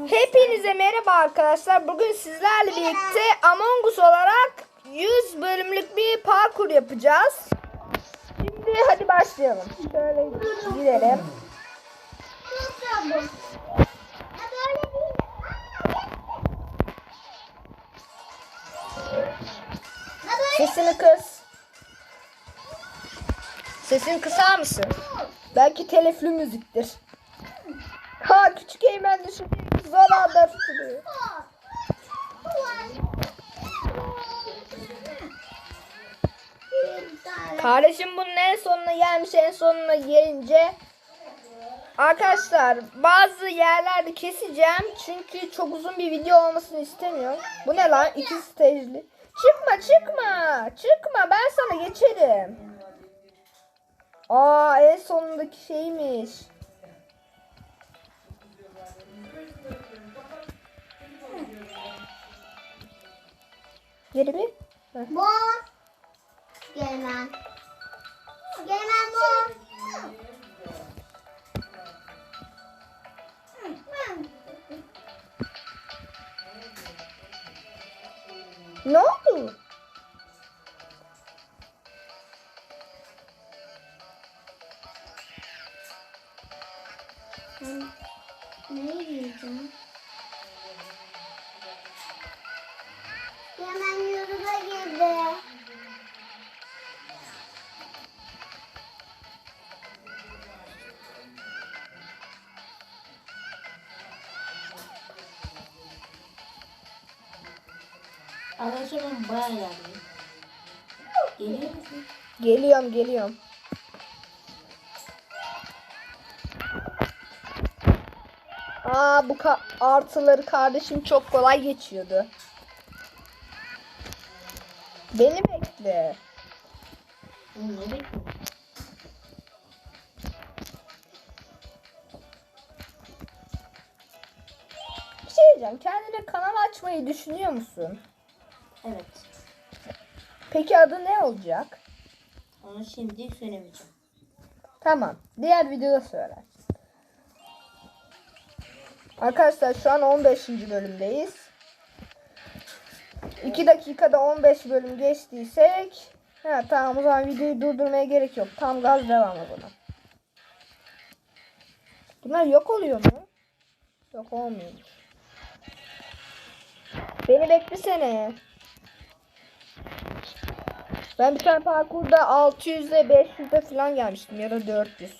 Hepinize merhaba arkadaşlar. Bugün sizlerle birlikte Among Us olarak 100 bölümlük bir parkur yapacağız. Şimdi hadi başlayalım. Şöyle gidelim. Sesini kıs. Sesini kısar mısın? Belki telifli müziktir. Ha küçük Eymen düşün. Zor anda. Kardeşim bunun en sonuna gelmiş en sonuna gelince Arkadaşlar bazı yerlerde keseceğim çünkü çok uzun bir video olmasını istemiyorum. Bu ne lan? İki stajlı. Çıkma çıkma. Çıkma ben sana geçerim. Aa en sonundaki şeymiş. Heh. Bu. Gelmem. Gelmem bu. Ne oldu? Bayağı ilerliyim. Geliyor musun? Geliyorum geliyorum. Aa bu ka- artıları kardeşim çok kolay geçiyordu. Beni bekle. Ne bekliyorsun? Bir şey diyeceğim. Kendine kanal açmayı düşünüyor musun? Evet. Peki adı ne olacak? Onu şimdi söylemeyeceğim. Tamam. Diğer videoda söyler. Arkadaşlar şu an 15. bölümdeyiz. 2 dakikada 15 bölüm geçtiysek ha, tamam o zaman videoyu durdurmaya gerek yok. Tam gaz devam zaman. Bunlar yok oluyor mu? Yok olmuyor. Beni beklesene. Ben bir tane parkurda 600'e 500'e falan gelmiştim ya da 400.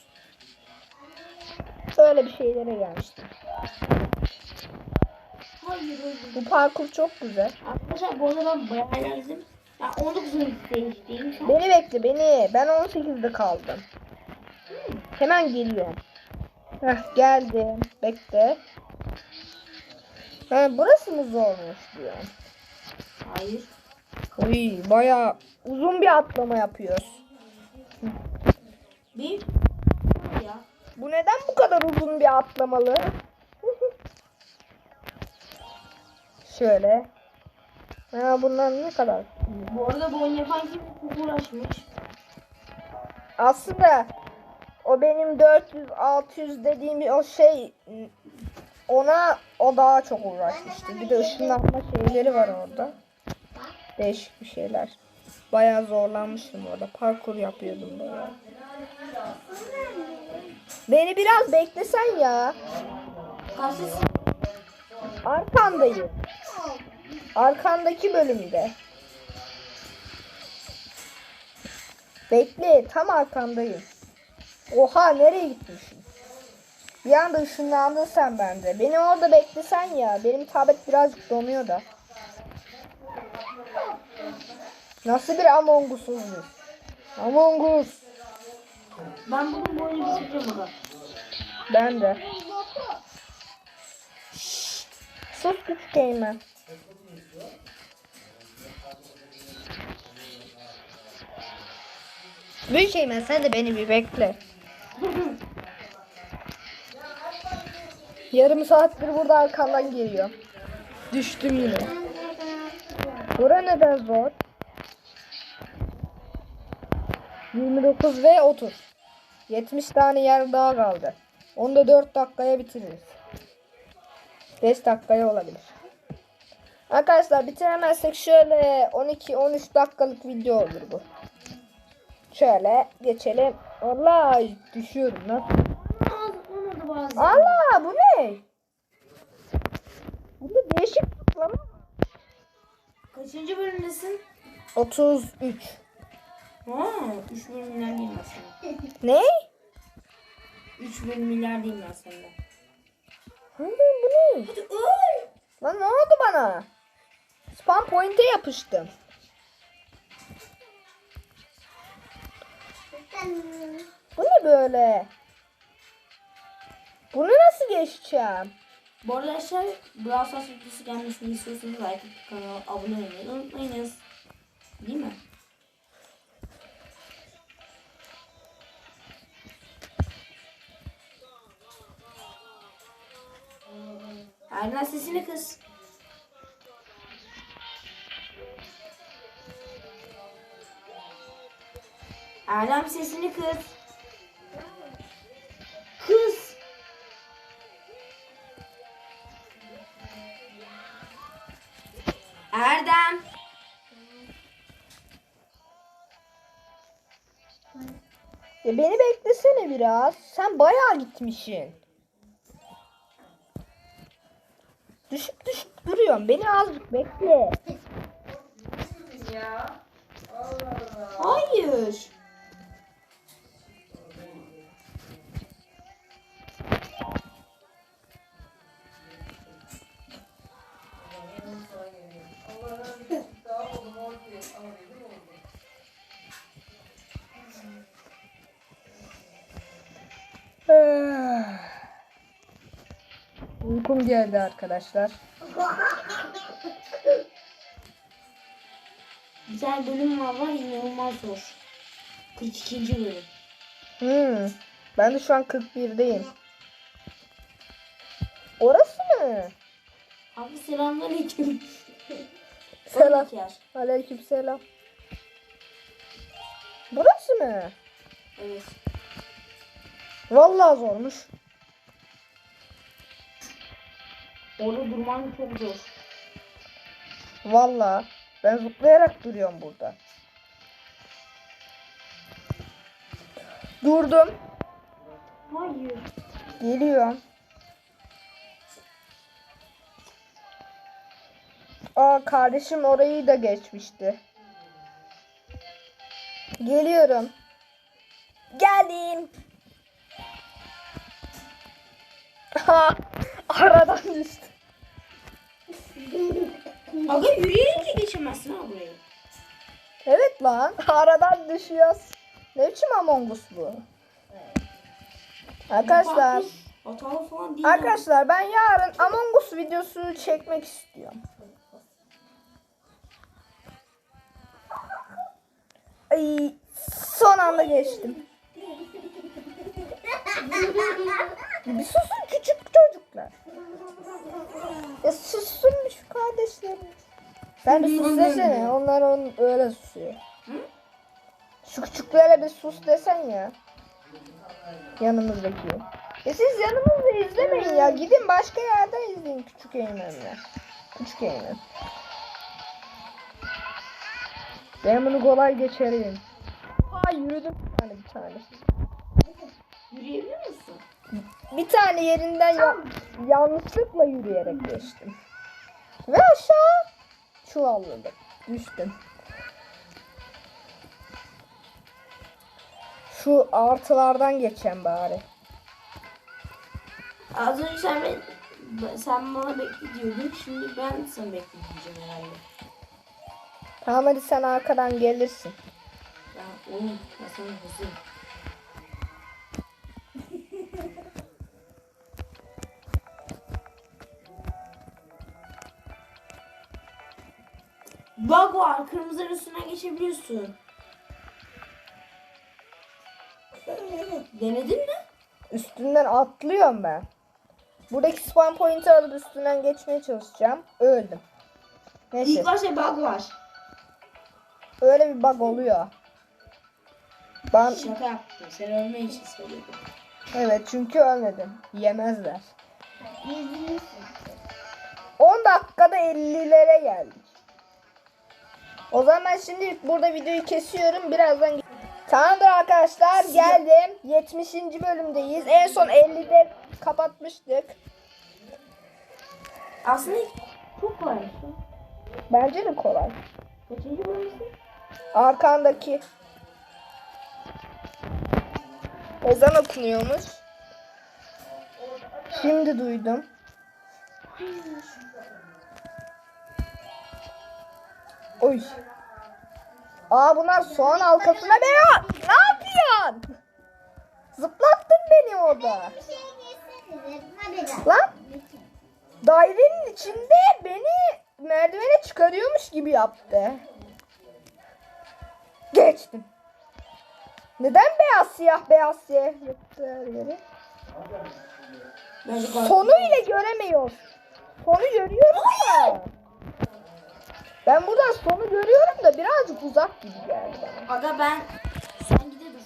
Öyle bir şeylere gelmiştim. Hayır. Bu parkur çok güzel. Arkadaşlar bu arada ben bayağı ilerledim. Ya 19 değişteyim şu an. Beni bekle beni. Ben 18'de kaldım. Hemen geliyorum. Heh, geldim. Bekle. Ha, burası mı zormuş diyor. Hayır. Uy baya uzun bir atlama yapıyoruz. Bir. Ya. Bu neden bu kadar uzun bir atlamalı? Şöyle. Ha, bunlar ne kadar? Bu arada bu oyun yapan kim çok uğraşmış. Aslında o benim 400 600 dediğim o şey ona o daha çok uğraşmıştı. Bir de ışınlanma şeyleri var orada. Değişik bir şeyler. Bayağı zorlanmıştım orada. Parkur yapıyordum bayağı. Beni biraz beklesen ya. Arkandayım. Arkandaki bölümde. Bekle, tam arkandayım. Oha, nereye gitmişsin? Bir anda ışınlandın sen bende. Beni orada beklesen ya. Benim tablet birazcık donuyor da. Nasıl bir Among Us'uz biz? Among Us. Ben bugün bu oyunu bitireceğim aga. Ben de. Sus küçük Eymen. Büyük Eymen sen de beni bir bekle. Yarım saattir burada arkamdan geliyor. Düştüm yine. Bura neden zor? 29 ve 30. 70 tane yer daha kaldı. Onu da 4 dakikaya bitiririz. 5 dakikaya olabilir. Arkadaşlar bitiremezsek şöyle 12-13 dakikalık video olur bu. Şöyle geçelim. Allah düşüyorum lan. Allah bu ne? Bu da değişik zıplama. Kaçıncı bölümdesin? 33. Ha, 3 bölüm ilerleyeyim ben sana. Ne? 3 bölüm ilerleyeyim ben senden. Hı, bu ne? Hadi öl. Lan ne oldu bana? Spam point'e yapıştım. Bu ne böyle? Bunu nasıl geçeceğim? Bu arada arkadaşlar Brawl Stars videosu gelmesini istiyorsanız like kanala abone olmayı unutmayınız. Değil mi? Erden sesini kız. Erdem sesini kız. Kız. Erdem. Ya beni beklesene biraz. Sen bayağı gitmişsin. Düşüp düşüp duruyorsun. Beni azıcık bekle. Hayır. Uykum geldi arkadaşlar. Güzel bölüm var var inanılmaz zor. 42. bölüm. Hmm. Ben de şu an 41'deyim. Orası mı? Abi selamünaleyküm. Selam. Aleyküm selam. Burası mı? Evet. Vallahi zormuş. Orada durman çok zor. Vallahi. Ben zıplayarak duruyorum burada. Durdum. Hayır. Geliyorum. Aa kardeşim orayı da geçmişti. Geliyorum. Geldim. Ha, Aradan düştü. Aga yürüyerek de geçemezsin ha burayı. Evet lan. Aradan düşüyoruz. Ne biçim Among Us bu? Arkadaşlar. Hatalı falan değil. Arkadaşlar ben yarın Among Us videosunu çekmek istiyorum. Ay, son anda geçtim. Bir susun Sen bir sus desene. Onlar on, öyle susuyor. Şu küçüklere bir sus desen ya. Yanımızdaki. Ya siz yanımızda izlemeyin ya. Gidin başka yerden izleyin küçük eğmenler. Küçük eğmen. Ben bunu kolay geçerim. Ha yürüdüm bir tane bir tanesi. Yürüyebilir misin? Bir tane yerinden ya- yanlışlıkla yürüyerek geçtim. Ve aşağı çuvalladım. Düştüm. Şu artılardan geçen bari. Az önce sen, ben- sen bana bekle diyordun. Şimdi ben sana bekle diyeceğim herhalde. Tamam hadi sen arkadan gelirsin. Ya oğlum ben sana hızlıyım. Bak var kırmızının üstünden geçebiliyorsun. Denedin mi? Üstünden atlıyorum ben. Buradaki spawn point'i alıp üstünden geçmeye çalışacağım. Öldüm. Neyse. İlk başta bug var. Öyle bir bug oluyor. Ben Şaka yaptım. Sen ölme için söyledim. evet çünkü ölmedim. Yemezler. Yüzünü sür. 50'lere geldik. O zaman ben şimdi burada videoyu kesiyorum. Birazdan Tamamdır arkadaşlar geldim. 70. bölümdeyiz. En son 50'de kapatmıştık. Aslında çok kolaymış. Bence de kolay. Kaçıncı bölümdesin? Arkandaki. Ezan okunuyormuş. Şimdi duydum. Oy. Aa bunlar soğan halkasına beni. Ne yapıyorsun? Zıplattın beni orada. Bir şey. Lan dairenin içinde beni merdivene çıkarıyormuş gibi yaptı. Geçtim. Neden beyaz siyah beyaz siyah yaptı her yeri? Sonu bile göremiyoruz. Sonu görüyorum da. Ben buradan sonu görüyorum da birazcık uzak gibi geldi bana. Aga ben sen gide dur.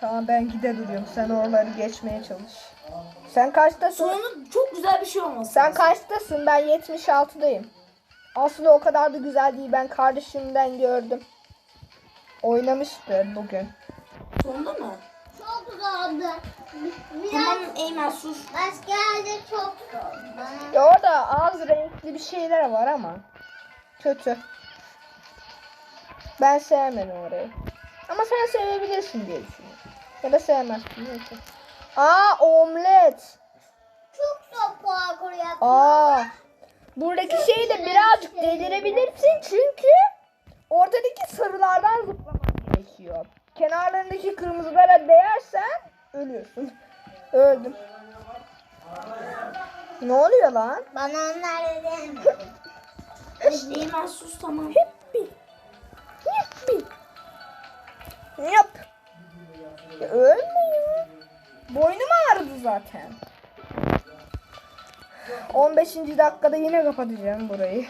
Tamam ben gide duruyorum. Sen oraları geçmeye çalış. Sen kaçtasın? Sonu çok güzel bir şey olmasın. Sen kaçtasın? Ben 76'dayım. Aslında o kadar da güzel değil. Ben kardeşimden gördüm. Oynamıştı bugün. Sonunda mı? Çok zordu. Bir- Biraz Tamam Eymen sus. başka yerde çok zor. Bana Ya orada az renkli bir şeyler var ama. Kötü. Ben sevmedim orayı. Ama sen sevebilirsin diye düşünüyorum. Ya da sevmezsin. Neyse. Aa omlet. çok zor parkur yaptım. Aa. Buradaki şeyi de birazcık delirebilirsin çünkü ortadaki sarılardan zıplaman gerekiyor. Kenarlarındaki kırmızılara değersen ölüyorsun. Öldüm. Ne oluyor lan? Bana onlar dedim. Eymen sus tamam. Hippi. Hippi. Yap. Ya ölme ya. Boynum ağrıdı zaten. 15. dakikada yine kapatacağım burayı.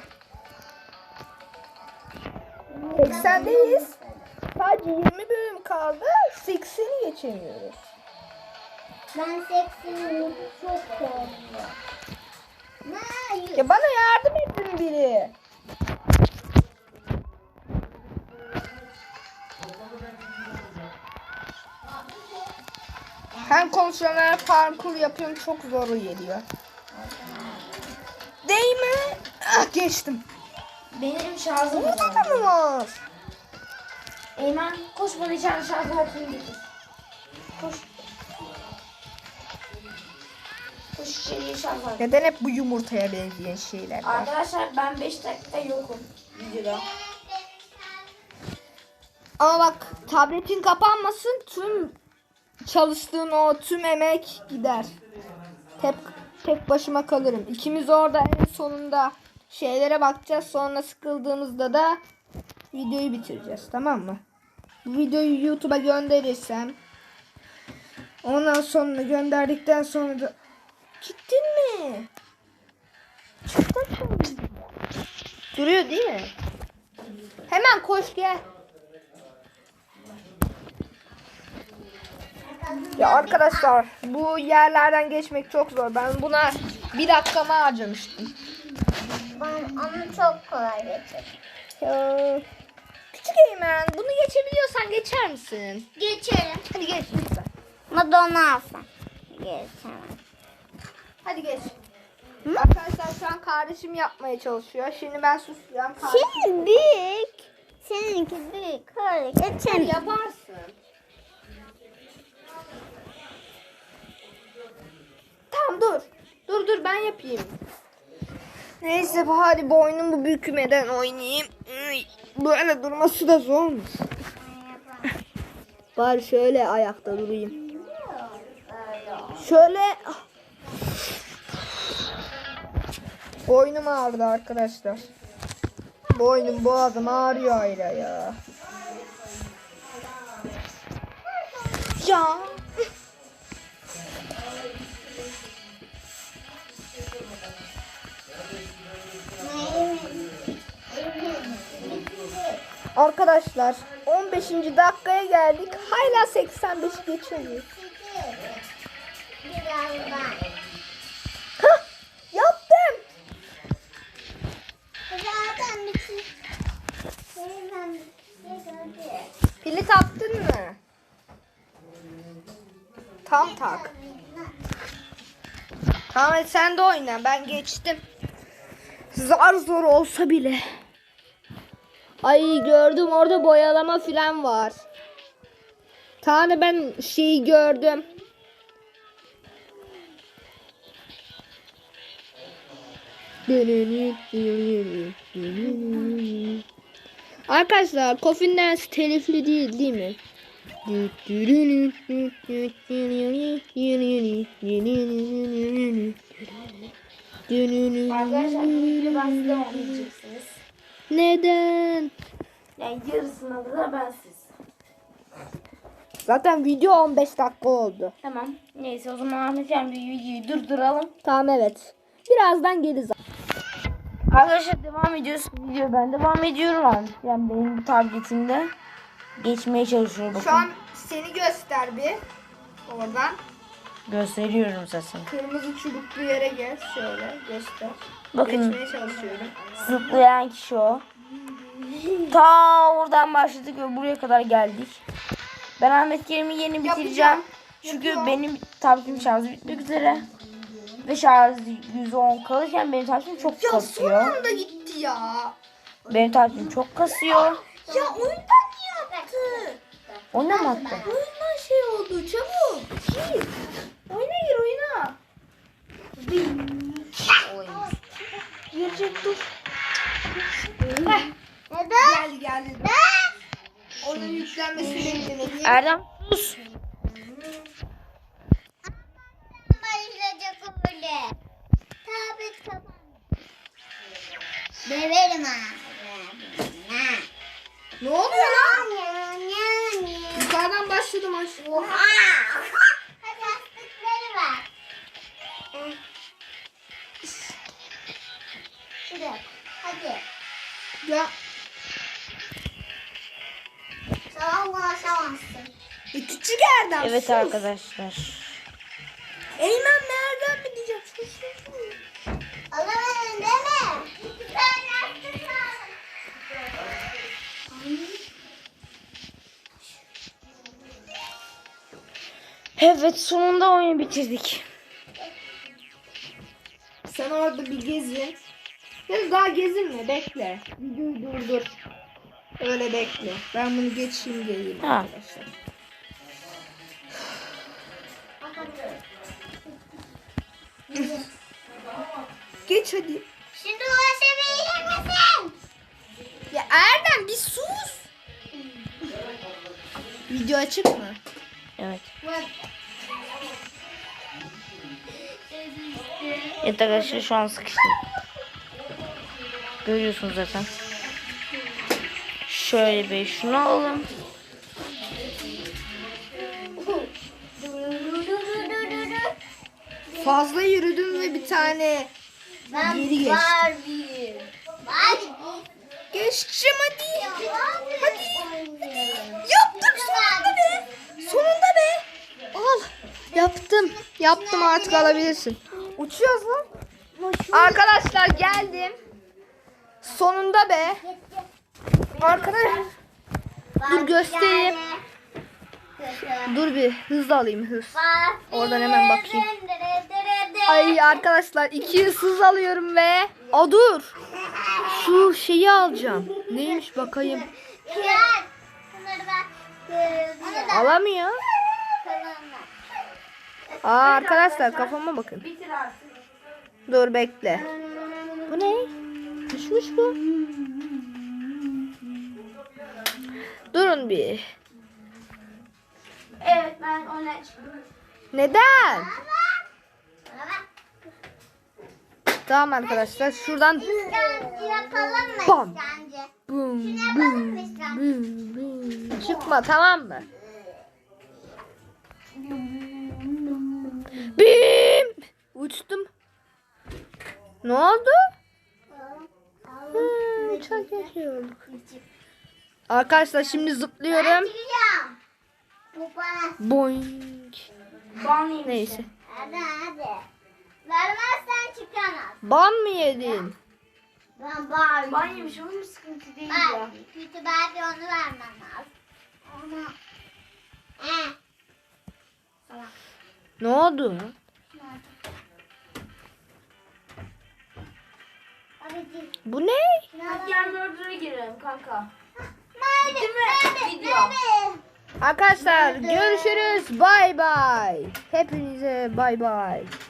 80'deyiz. Sadece 20 bölüm kaldı. 80'i geçemiyoruz. Ben seksiyim çok zordu. Ne? Ya bana yardım edin biri. Hem hem parkur yapıyorum çok zor geliyor. Değil mi? Ah geçtim. Benim şarjım azaldı. da mı var? Eymen koş bana içeride şarj aletini getir. Koş. Koş içeriye şarj aleti. Neden hep bu yumurtaya benzeyen şeyler var? Arkadaşlar ben 5 dakika yokum videoda. Ama bak tabletin kapanmasın tüm çalıştığın o tüm emek gider. Tek, tek başıma kalırım. İkimiz orada en sonunda şeylere bakacağız. Sonra sıkıldığımızda da videoyu bitireceğiz. Tamam mı? Bu videoyu YouTube'a gönderirsem ondan sonra gönderdikten sonra da gittin mi? Çıktın mı? Duruyor değil mi? Hemen koş gel. Ya arkadaşlar bu yerlerden geçmek çok zor. Ben buna bir dakikamı harcamıştım. Ben onu çok kolay geçirdim. Ya, küçük Eymen bunu geçebiliyorsan geçer misin? Geçerim. Hadi geç lütfen. Madonna alsam. Geçemem. Hadi geç. Arkadaşlar şu an kardeşim yapmaya çalışıyor. Şimdi ben susacağım. Kardeşim Senin büyük. Seninki büyük. Öyle geçemem. yaparsın. Dur. Dur dur ben yapayım. Neyse bari boynumu bükmeden oynayayım. Böyle durması da zormuş. Bari şöyle ayakta durayım. Şöyle. Boynum ağrıdı arkadaşlar. Boynum boğazım ağrıyor hala ya. Ya. Arkadaşlar 15. dakikaya geldik. Hala 85 geçiyoruz. Hah, yaptım. Pili taktın mı? Tam tak. Tamam sen de oyna ben geçtim. Zar zor olsa bile. Ay gördüm orada boyalama filan var. Tane ben şeyi gördüm. Arkadaşlar Coffin Dance telifli değil değil mi? Arkadaşlar ben size okuyacaksınız. Neden? Yani yarısına kadar ben siz. Zaten video 15 dakika oldu. Tamam. Neyse o zaman Ahmet amca videoyu durduralım. Tamam evet. Birazdan geliriz. Arkadaşlar devam ediyoruz. Video ben devam ediyorum abi. Yani benim tabletimde geçmeye çalışıyor bakın. Şu an seni göster bir. Oradan. Gösteriyorum zaten. Kırmızı çubuklu yere gel. Şöyle göster. Bakın zıplayan kişi o. Ta oradan başladık ve buraya kadar geldik. Ben Ahmet Kerim'i yeni bitireceğim. Çünkü Yapıyor. benim tabletim şarjı bitmek üzere. Ve şarjı %10 kalırken benim tabletim çok Ya son kasıyor. anda gitti ya. Benim tabletim çok kasıyor. Ya oyundan niye yaptı? Oyuna mı attı? Oyundan şey oldu çabuk. Gir. Girecek dur. Heh, Neden? geldi geldi. Onun yüklenmesini beklemeliyim. Erdem sus. Başlayacak öyle. Tablet kapan. Beberim ha. Ne oluyor lan? Yukarıdan başladım aşağı. Şuraya. Hadi. Ya Sana ulaşamazsın. e, küçük Erdem. Evet sus. arkadaşlar. Eymen nereden mi diyeceğim? Sus, sus. Alamadın değil mi? Yastık var. Evet sonunda oyunu bitirdik. Sen orada bir gezin. Ya daha gezinme bekle. Videoyu durdur. Öyle bekle. Ben bunu geçeyim geleyim Ha. arkadaşlar. Geç hadi. Şimdi ulaşabilir misin? Ya Erdem bir sus. Video açık mı? Evet. Evet arkadaşlar şu an sıkıştım. Görüyorsunuz zaten. Şöyle bir şunu alalım. Fazla yürüdüm ve bir tane Ben Geri geçtim. Barbie. Barbie. geçeceğim hadi. Hadi. Yaptım sonunda be. Sonunda be. Al. Yaptım. Yaptım artık alabilirsin. Uçuyoruz lan. Arkadaşlar geldim. Sonunda be. Arkadaşlar Dur göstereyim. dur bir hızlı alayım hız. Oradan hemen bakayım. Ay arkadaşlar 200 hız alıyorum ve Aa dur. Şu şeyi alacağım. Neymiş bakayım. Alamıyor. Aa arkadaşlar kafama bakın. Dur bekle. Bu ne? Düşmüş bu. Durun bir. Evet ben ona. Neden? Tamam arkadaşlar şuradan Yapalım mı Bam. sence? bum Yapalım mı sence? bum bum. Çıkma tamam mı? Bim! Uçtum. Ne oldu? Hmm, çok yaşıyorduk. Arkadaşlar şimdi Ben zıplıyorum. Boing. Neyse. Hadi hadi. Vermezsen çıkamaz. Ban mı yedin? Ben Barbie. Ban yemiş olur sıkıntı değil ya. Bak, kötü Barbie onu vermem lazım. Onu. Eh. oldu? Bu ne? Hadi gel Murder'a girelim kanka. Mavi. mi? Video. Arkadaşlar görüşürüz. Bay bay. Hepinize bay bay.